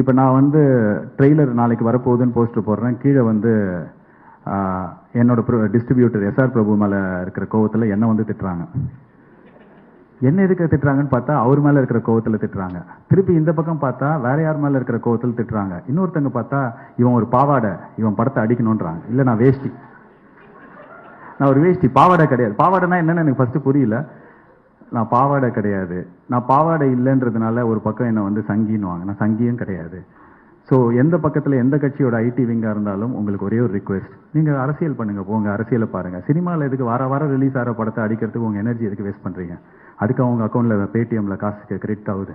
இப்போ நான் வந்து ட்ரெய்லர் நாளைக்கு வரப்போகுதுன்னு போஸ்டர் போடுறேன். கீழே வந்து என்னோட என்னோட டிஸ்ட்ரிபியூட்டர் எஸ்ஆர் பிரபு மேலே இருக்கிற கோவத்தில் என்ன வந்து திட்டுறாங்க. என்ன எதுக்கு திட்டுறாங்கன்னு பார்த்தா அவர் மேலே இருக்கிற கோவத்தில் திட்டுறாங்க. திருப்பி இந்த பக்கம் பார்த்தா வேற யார் மேலே இருக்கிற கோவத்தில் திட்டுறாங்க. இன்னொருத்தங்க பார்த்தா இவன் ஒரு பாவாடை இவன் படத்தை அடிக்கணுன்றாங்க இல்லை நான் வேஷ்டி. நான் ஒரு வேஷ்டி பாவாடை கிடையாது. பாவாடைனா என்னன்னு எனக்கு ஃபஸ்ட்டு புரியல. நான் பாவாடை கிடையாது. நான் பாவாடை இல்லைன்றதுனால ஒரு பக்கம் என்னை வந்து சங்கின்னுவாங்க. நான் சங்கியும் கிடையாது. ஸோ எந்த பக்கத்தில் எந்த கட்சியோட ஐடி விங்காக இருந்தாலும் உங்களுக்கு ஒரே ஒரு ரிக்வெஸ்ட் நீங்கள் அரசியல் பண்ணுங்கள் போங்க அரசியலை பாருங்கள் சினிமாவில் எதுக்கு வார வாரம் ரிலீஸ் ஆகிற படத்தை அடிக்கிறதுக்கு உங்கள் எனர்ஜி எதுக்கு வேஸ்ட் பண்ணுறீங்க அதுக்கு அவங்க அக்கௌண்ட்டில் பேடிஎம்மில் காசுக்கு கிரெடிட் ஆகுது.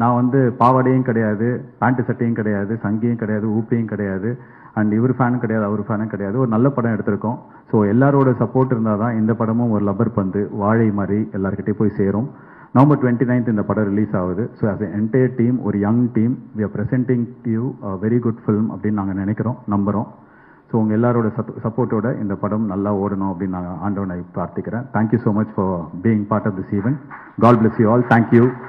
நான் வந்து பாவாடையும் கிடையாது பேண்ட் சட்டையும் கிடையாது சங்கியும் கிடையாது ஊப்பியும் கிடையாது அண்ட் இவர் ஃபேனும் கிடையாது அவர் ஃபேனும் கிடையாது. ஒரு நல்ல படம் எடுத்திருக்கோம். ஸோ எல்லாரோட சப்போர்ட் இருந்தால் தான் இந்த படமும் ஒரு லப்பர் பந்து வாழை மாதிரி எல்லாருக்கிட்டே போய் சேரும். நவம்பர் டுவெண்ட்டி நைன்த் இந்த படம் ரிலீஸ் ஆகுது. ஸோ அஸ் என்டையர் டீம் ஒரு young team we are presenting you very good film அப்படின்னு நாங்கள் நினைக்கிறோம் நம்புகிறோம் ஸோ உங்கள் எல்லாரோட சப்போர்ட்டோட இந்த படம் நல்லா ஓடணும் அப்படின்னு நான் ஆண்டவனை பிரார்த்திக்கிறேன். Thank you so much for being part of this event God bless you all thank you